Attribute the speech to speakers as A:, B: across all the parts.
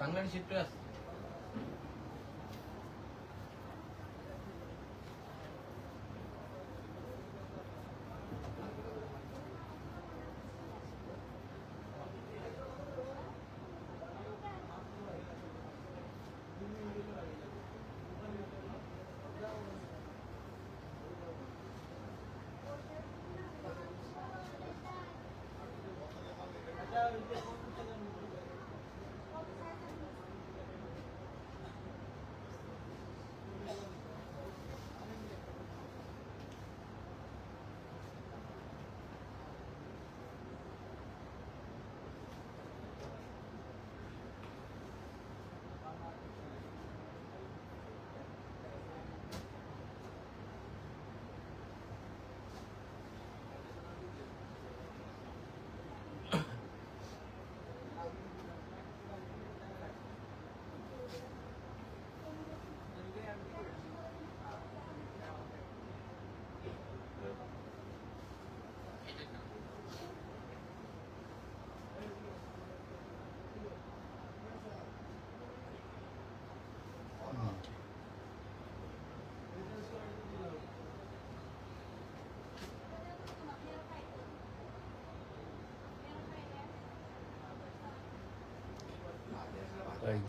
A: বাংলাদেশ একটু আছে
B: এক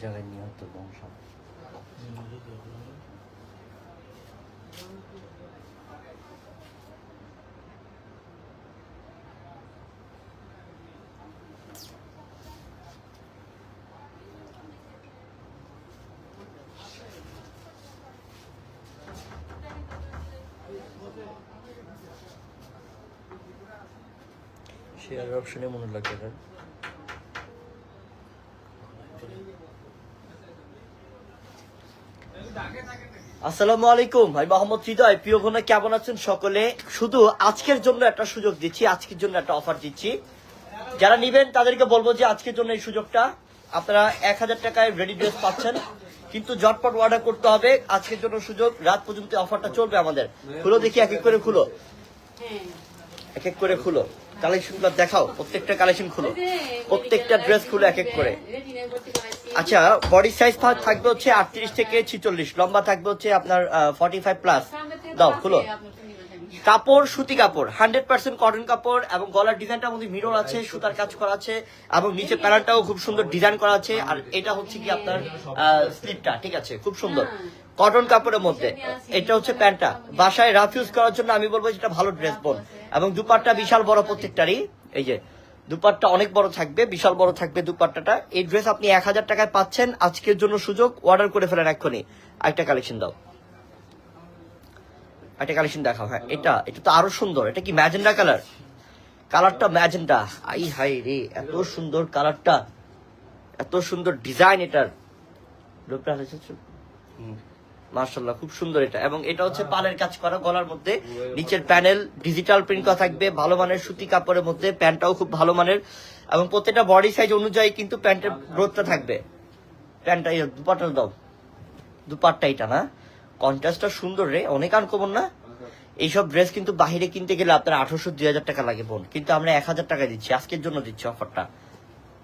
B: জায়গায় নিহত বংশ শেয়ার অপশনে মনে লাগে আসসালামু আলাইকুম, ভাই মোহাম্মদ হৃদয়, প্রিয় বোনে কেমন আছেন সকলে? শুধু আজকের জন্য একটা সুযোগ দিচ্ছি, আজকের জন্য একটা অফার দিচ্ছি। যারা নিবেন, তাদেরকে বলব যে আজকের জন্য এই সুযোগটা। আপনারা এক হাজার টাকায় রেডি ড্রেস পাচ্ছেন, কিন্তু জটপট অর্ডার করতে হবে। আজকের জন্য সুযোগ, রাত পর্যন্ত অফারটা চলবে আমাদের। খুলো দেখি, এক এক করে খুলো। এক এক করে খুলো। কালেকশনগুলো দেখাও, প্রত্যেকটা কালেকশন খুলো। প্রত্যেকটা ড্রেস খুলো এক এক করে। আচ্ছা বডি সাইজ থাকবে হচ্ছে আটত্রিশ থেকে ছিচল্লিশ, লম্বা থাকবে হচ্ছে আপনার ফর্টি ফাইভ প্লাস দাও, খুলো। কাপড়, সুতি কাপড় হান্ড্রেড পার্সেন্ট কটন কাপড় এবং গলার ডিজাইনটার মধ্যে মিরর আছে, সুতার কাজ করা আছে এবং নিচে প্যারাটাও খুব সুন্দর ডিজাইন করা আছে। আর এটা হচ্ছে কি আপনার স্লিপটা ঠিক আছে? খুব সুন্দর। কটন কাপড়ের মধ্যে। এটা হচ্ছে প্যান্টটা। বাসায় রাফ ইউজ করার জন্য আমি বলব যেটা ভালো ড্রেস বোন এবং দুপাট্টা বিশাল বড় প্রত্যেকটারই। এই যে দুপাট্টা অনেক বড় থাকবে বিশাল বড় থাকবে দুপাট্টাটা। এই ড্রেস আপনি এক হাজার টাকায় পাচ্ছেন। আজকের জন্য সুযোগ অর্ডার করে ফেলেন এক্ষুনি। আরেকটা কালেকশন দাও। একটা কালেকশন দেখাও হ্যাঁ এটা এটা তো আরও সুন্দর। এটা কি ম্যাজেন্ডা কালার কালারটা ম্যাজেন্ডা। আই হাই রে এত সুন্দর কালারটা। এত সুন্দর ডিজাইন এটার। লোকটা মার্শাল্লাহ খুব সুন্দর এটা। এবং এটা হচ্ছে পালের কাজ করা, গলার মধ্যে। নিচের প্যানেল ডিজিটাল প্রিন্ট করা থাকবে, ভালো মানের সুতি কাপড়ের মধ্যে, প্যান্টটাও খুব ভালো মানের। এবং প্রত্যেকটা বডি সাইজ অনুযায়ী কিন্তু প্যান্টের গ্রোথটা থাকবে। প্যান্টটা দুপাট্টা দাও। দুপাট্টা এটা না? কন্ট্রাস্টটা সুন্দর রে, অনেক আনকমন না? এইসব ড্রেস কিন্তু বাহিরে কিনতে গেলে আপনার আঠারোশো, দুই হাজার টাকা লাগে বোন। কিন্তু আমরা এক হাজার টাকা দিচ্ছি, আজকের জন্য দিচ্ছি অফারটা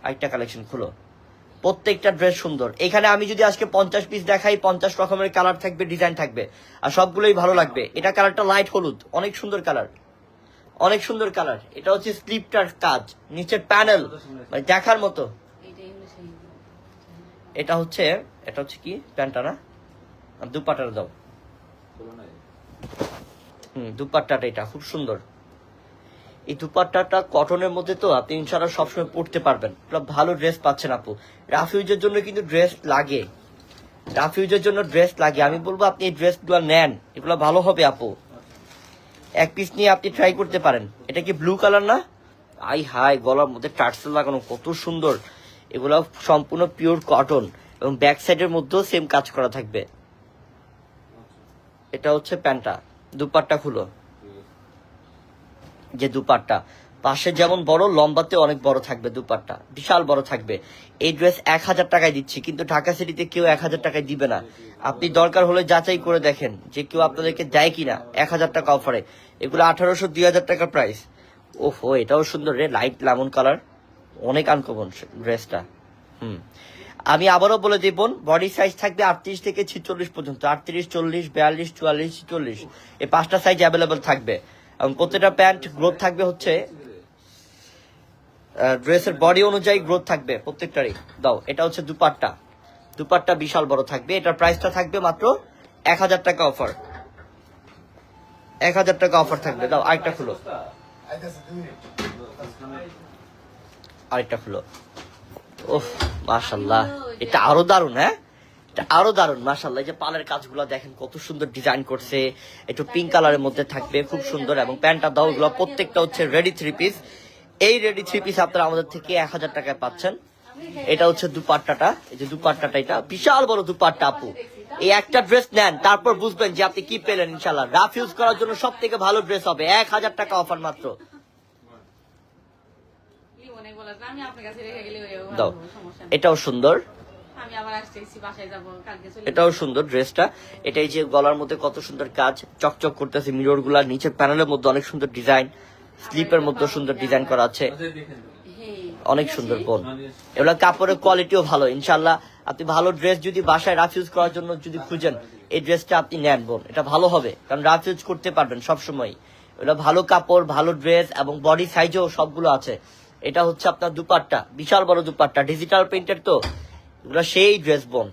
B: আরেকটা কালেকশন খুলো। প্রত্যেকটা ড্রেস সুন্দর। এখানে আমি যদি আজকে পঞ্চাশ পিস দেখাই, পঞ্চাশ রকমের কালার থাকবে ডিজাইন থাকবে। আর সবগুলোই ভালো লাগবে। এটা কালারটা লাইট হলুদ। অনেক সুন্দর কালার অনেক সুন্দর কালার এটা হচ্ছে স্লিপটার কাজ। নিচের প্যানেল মানে দেখার মতো। এটা হচ্ছে এটা হচ্ছে কি? প্যান্টটা না? দুপাটার দাও। হুম, দুপাট্টাটা এটা। খুব সুন্দর। এই দুপাট্টাটা কটনের মধ্যে তো আপনি ইনশাল্লাহ সবসময় পড়তে পারবেন। ভালো ড্রেস পাচ্ছেন আপু। রাফিউজের জন্য কিন্তু ড্রেস লাগে। রাফিউজের জন্য ড্রেস লাগে। আমি বলব আপনি এই ড্রেসগুলো নেন। এগুলো ভালো হবে আপু। এক পিস নিয়ে আপনি ট্রাই করতে পারেন। এটা কি ব্লু কালার না? আই হাই গলার মধ্যে টার্সেল লাগানো, কত সুন্দর। এগুলো সম্পূর্ণ পিওর কটন এবং ব্যাক সাইডের মধ্যেও সেম কাজ করা থাকবে। এটা হচ্ছে প্যান্টটা। দুপাট্টা খুলো। যে দুপাট্টা। পাশে যেমন বড় লম্বাতে অনেক বড় থাকবে দুপাট্টা। বিশাল বড় থাকবে। এই ড্রেস এক হাজার টাকায় দিচ্ছি, কিন্তু ঢাকা সিটিতে কেউ এক হাজার টাকায় দিবে না। আপনি দরকার হলে যাচাই করে দেখেন যে কেউ আপনাদেরকে দেয় কিনা। এক হাজার টাকা অফারে। এগুলো আঠারোশো, দুই হাজার টাকা প্রাইস। ওহো, এটাও সুন্দর রে, লাইট লেমন কালার। অনেক আনকমন ড্রেসটা। হুম। আমি আবারও বলে দিব, বডি সাইজ থাকবে আটত্রিশ থেকে ছিচল্লিশ পর্যন্ত। আটত্রিশ, চল্লিশ, বিয়াল্লিশ, চুয়াল্লিশ, ছিচল্লিশ। এই পাঁচটা সাইজ অ্যাভেলেবেল থাকবে। এবং প্রত্যেকটা প্যান্ট গ্রোথ থাকবে হচ্ছে ড্রেসের বডি অনুযায়ী গ্রোথ থাকবে প্রত্যেকটারই। দাও, এটা হচ্ছে দুপাট্টা। দুপাট্টা বিশাল বড় থাকবে। এটার প্রাইসটা থাকবে মাত্র এক হাজার টাকা অফার। এক হাজার টাকা অফার থাকবে। দাও, আরেকটা খুলো। আরেকটা খুলো। ওহ, মাশাল্লাহ। এটা আরও দারুণ হ্যাঁ? আরও দারুণ মাশাল্লাহ এই যে পালের কাজগুলো দেখেন কত সুন্দর ডিজাইন করছে। একটু পিঙ্ক কালারের মধ্যে থাকবে খুব সুন্দর। এবং প্যান্টটা দাও এগুলো প্রত্যেকটা হচ্ছে রেডি থ্রি পিস এই রেডি থ্রি পিস আপনারা আমাদের থেকে এক হাজার টাকায় পাচ্ছেন। এটা হচ্ছে দুপাট্টাটা। এই যে দুপাট্টাটা এটা বিশাল বড় দুপাট্টা আপু। এই একটা ড্রেস নেন তারপর বুঝবেন যে আপনি কি পেলেন ইনশাল্লাহ রাফ ইউজ করার জন্য সব থেকে ভালো ড্রেস হবে। এক হাজার টাকা অফার মাত্র।
A: গেলে
B: দাও। এটাও সুন্দর।
A: আমি আবার আসতেছি বাসায় যাব কালকে চলে
B: এটাও সুন্দর ড্রেসটা। এটাই যে গলার মধ্যে কত সুন্দর কাজ চকচক করতেছে মিররগুলা নিচের প্যানেলের মধ্যে অনেক সুন্দর ডিজাইন স্লিপের মধ্যে সুন্দর ডিজাইন করা আছে।
A: হ্যাঁ
B: অনেক সুন্দর বোন এগুলো কাপড়ের কোয়ালিটিও ভালো ইনশাল্লাহ আপনি ভালো ড্রেস যদি বাসায় রাফ ইউজ করার জন্য যদি খুঁজেন এই ড্রেসটা আপনি নেন বোন এটা ভালো হবে কারণ রাফ ইউজ করতে পারবেন সবসময় এটা ভালো কাপড় ভালো ড্রেস এবং বডি সাইজও সবগুলো আছে। এটা হচ্ছে আপনার দুপাট্টা বিশাল বড় দুপাট্টা ডিজিটাল প্রিন্টের তো? এগুলো সেই ড্রেস বোন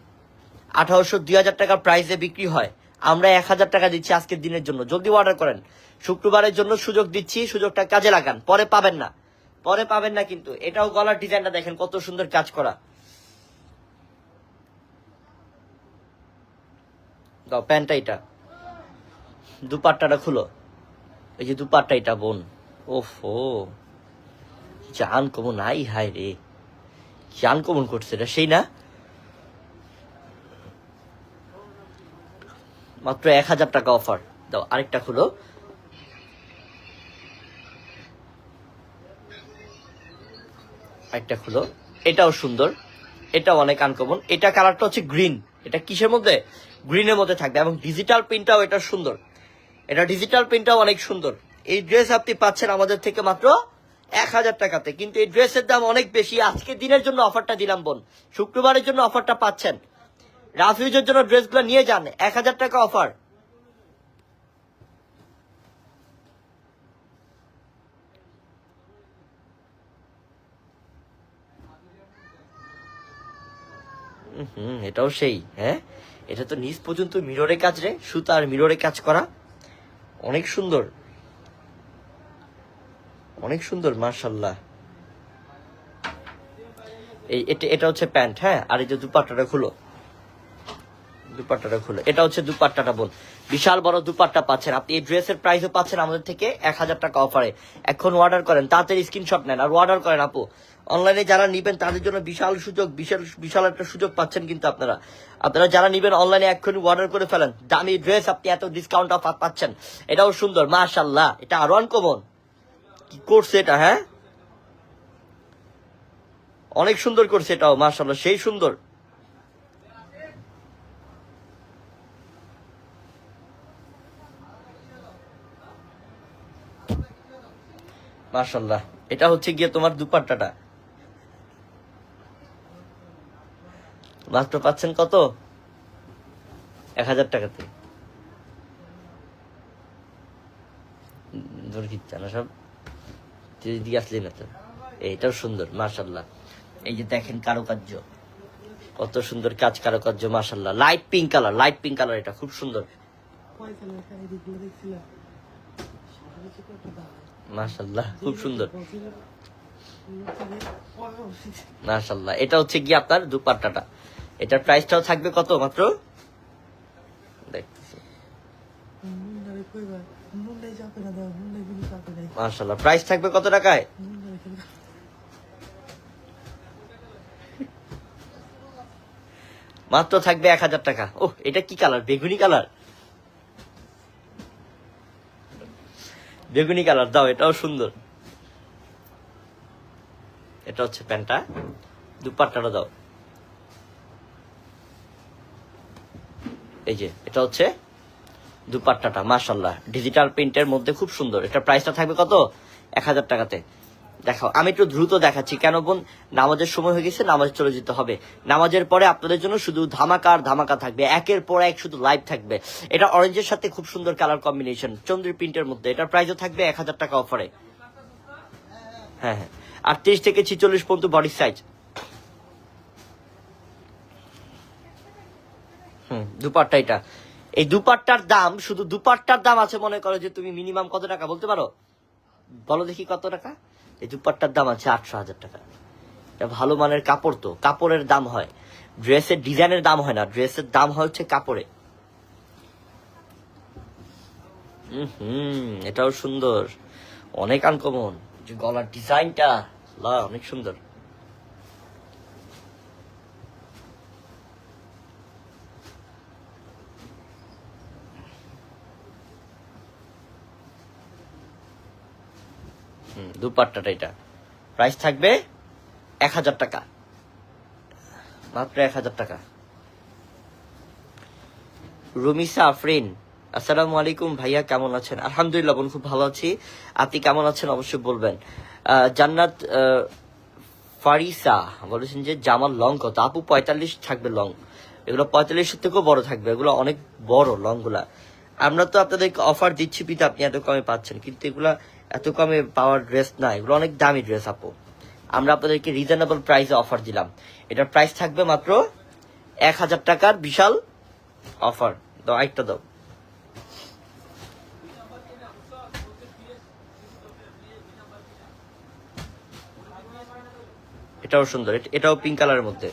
B: আঠারোশো দুই হাজার টাকার প্রাইসে বিক্রি হয়। আমরা এক হাজার টাকা দিচ্ছি আজকের দিনের জন্য। জলদি অর্ডার করেন। শুক্রবারের জন্য সুযোগ দিচ্ছি, সুযোগটা কাজে লাগান। পরে পাবেন না। পরে পাবেন না কিন্তু এটাও গলার ডিজাইনটা দেখেন, কত সুন্দর কাজ করা। দাও, প্যান্টটা এটা। দুপাট্টাটা খুলো। এই যে দুপাট্টা এটা, বোন। ওফো। জান কমন আই হায় রে। জান কমন করছে, এটা সেই না? মাত্র এক হাজার টাকা অফার দাও, আরেকটা খুলো। আরেকটা খুলো। এটাও সুন্দর। এটাও অনেক আনকমন এটা কালারটা হচ্ছে গ্রিন এটা কিসের মধ্যে? গ্রিনের মধ্যে থাকবে। এবং ডিজিটাল প্রিন্টটাও এটা সুন্দর। এটা ডিজিটাল প্রিন্টটাও অনেক সুন্দর। এই ড্রেস আপনি পাচ্ছেন আমাদের থেকে মাত্র এক হাজার টাকাতে। কিন্তু এই ড্রেসের দাম অনেক বেশি। আজকে দিনের জন্য অফারটা দিলাম বোন। শুক্রবারের জন্য অফারটা পাচ্ছেন। রাফিউজের জন্য ড্রেসগুলো নিয়ে যান। এক হাজার টাকা অফার। হুম, এটাও সেই হ্যাঁ? এটা তো নিচ পর্যন্ত মিররে কাজ রে, সুতা আর মিররে কাজ করা। অনেক সুন্দর। অনেক সুন্দর মার্শাল্লাহ এই, এটা এটা হচ্ছে প্যান্ট হ্যাঁ? আর এই যে দুপাট্টাটা খুলো। দুপাট্টাটা খুলো। এটা হচ্ছে দুপাট্টাটা বল বিশাল বড় দুপাট্টা পাচ্ছেন। আপনি এই ড্রেসের প্রাইসও পাচ্ছেন আমাদের থেকে এক হাজার টাকা অফারে এখন অর্ডার করেন, তাড়াতাড়ি স্ক্রিনশট নেন আর অর্ডার করেন আপু। অনলাইনে যারা নিবেন, তাদের জন্য বিশাল সুযোগ, বিশাল বিশাল একটা সুযোগ পাচ্ছেন কিন্তু আপনারা। আপনারা যারা নিবেন অনলাইনে এক্ষুনি অর্ডার করে ফেলেন। দামি ড্রেস আপনি এত ডিসকাউন্ট অফার পাচ্ছেন। এটাও সুন্দর মাশাল্লাহ এটা আরও আনকমন কি করছে এটা হ্যাঁ? অনেক সুন্দর করছে এটাও মাশাল্লাহ সেই সুন্দর। মাশাল্লাহ এটা হচ্ছে গিয়ে তোমার দুপাট্টাটা। মাত্র পাচ্ছেন কত? এক হাজার টাকাতে। না সব। দিয়ে আসলি না তো এইটাও সুন্দর মাশাল্লাহ এই যে দেখেন কারুকার্য। কত সুন্দর কাজ কারুকার্য মাশাল্লাহ light pink colour light pink colour এটা খুব সুন্দর। মাশাল্লাহ খুব সুন্দর। মাশাল্লাহ এটা হচ্ছে কি আপনার দুপাট্টাটা। এটার প্রাইসটাও থাকবে কত মাত্র? দেখতেছি। মাশাল্লাহ প্রাইস থাকবে কত টাকায়? মাত্র থাকবে এক হাজার টাকা। ও এটা কি কালার বেগুনি কালার বেগুনি কালার, দাও, এটাও সুন্দর। এটা হচ্ছে প্যান্টটা। দুপাট্টাটা দাও। এই যে, এটা হচ্ছে দুপাট্টাটা মাসাল্লাহ ডিজিটাল প্রিন্টের মধ্যে খুব সুন্দর। এটা প্রাইসটা থাকবে কত? এক হাজার টাকাতে। দেখাও। আমি একটু দ্রুত দেখাচ্ছি। কেন বোন? নামাজের সময় হয়ে গেছে, নামাজ চলে যেতে হবে। নামাজের পরে আপনাদের জন্য শুধু ধামাকা আর ধামাকা থাকবে। একের পর এক শুধু লাইভ থাকবে। এটা অরেঞ্জের সাথে খুব সুন্দর কালার কম্বিনেশন চন্দ্রী প্রিন্টের মধ্যে। এটার প্রাইসও থাকবে এক হাজার টাকা অফারে হ্যাঁ হ্যাঁ। আটত্রিশ থেকে ছিচল্লিশ পর্যন্ত বডি সাইজ দুপাট্টা এটা। এই দুপাট্টার দাম, শুধু দুপাট্টার দাম আছে মনে করো যে তুমি মিনিমাম কত টাকা বলতে পারো? বলো দেখি কত টাকা? এই দুপাট্টার দাম আছে আটশো হাজার টাকা। এটা ভালো মানের কাপড় তো, কাপড়ের দাম হয়। ড্রেসের ডিজাইনের দাম হয় না, ড্রেসের দাম হয় হচ্ছে কাপড়ে। হুম, এটাও সুন্দর। অনেক আনকমন যে গলার ডিজাইনটা অনেক সুন্দর। দুপাট্টাটা এটা। প্রাইস থাকবে এক হাজার টাকা। মাত্র এক হাজার টাকা। রুমিসা, আফরিন, আসসালামু আলাইকুম ভাইয়া, কেমন আছেন? আলহামদুলিল্লাহ বোন, খুব ভালো আছি। আপনি কেমন আছেন অবশ্যই বলবেন। জান্নাত ফারিসা বলেছেন যে জামার লং কত? আপু, পঁয়তাল্লিশ থাকবে লং। এগুলো পঁয়তাল্লিশের থেকেও বড় থাকবে। এগুলো অনেক বড় লংগুলা আমরা তো আপনাদেরকে অফার দিচ্ছি পিতা আপনি এত কমে পাচ্ছেন। কিন্তু এগুলা এত কমে পাওয়ার ড্রেস না এগুলো অনেক দামি ড্রেস আপু। আমরা আপনাদেরকে রিজনেবল প্রাইসে অফার দিলাম। এটার প্রাইস থাকবে মাত্র এক হাজার টাকার বিশাল অফার দাও একটা দাও। এটাও সুন্দর। এট- এটাও পিঙ্ক কালারের মধ্যে।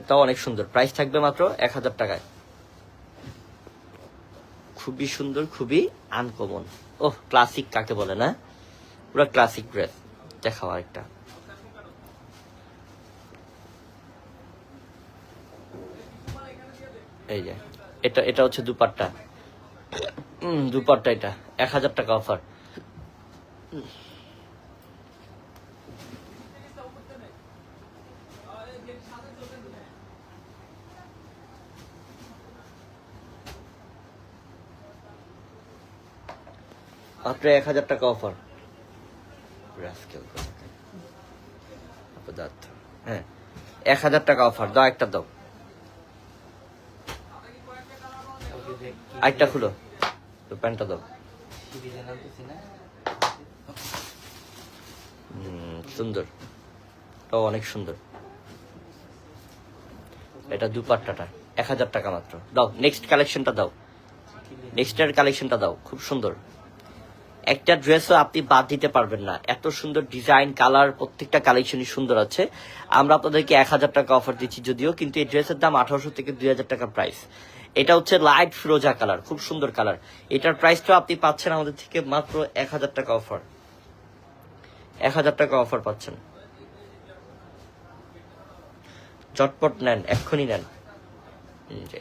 B: এটাও অনেক সুন্দর। প্রাইস থাকবে মাত্র এক হাজার টাকায়। খুবই সুন্দর, খুবই আনকমন ও ক্লাসিক কাকে বলে, না? পুরো ক্লাসিক ড্রেস দেখাও আরেকটা। এই যে, এটা এটা হচ্ছে দুপাট্টা। দুপাট্টা এটা। এক হাজার টাকা অফার মাত্র এক হাজার টাকা অফার হ্যাঁ এক হাজার টাকা অফার দাও একটা দাও। আরেকটা খুলো। তো প্যান্টটা দাও। সুন্দর। এটাও অনেক সুন্দর। এটা দুপাট্টাটা। এক হাজার টাকা মাত্র। দাও নেক্সট কালেকশনটা দাও। নেক্সট এর কালেকশনটা দাও। খুব সুন্দর। একটা ড্রেসও আপনি বাদ দিতে পারবেন না। এত সুন্দর ডিজাইন কালার প্রত্যেকটা কালেকশনই সুন্দর আছে। আমরা আপনাদেরকে এক হাজার টাকা অফার দিচ্ছি যদিও, কিন্তু এই ড্রেসের দাম আঠারোশো থেকে দুই হাজার টাকা প্রাইস এটা হচ্ছে লাইট ফিরোজা কালার খুব সুন্দর কালার এটার প্রাইসটা আপনি পাচ্ছেন আমাদের থেকে মাত্র এক হাজার টাকা অফার এক হাজার টাকা অফার পাচ্ছেন। চটপট নেন, এক্ষুনি নেন।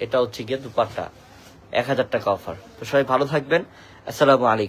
B: এটা হচ্ছে গিয়ে দুপাট্টা। এক হাজার টাকা অফার তো সবাই ভালো থাকবেন। আসসালামু আলাইকুম।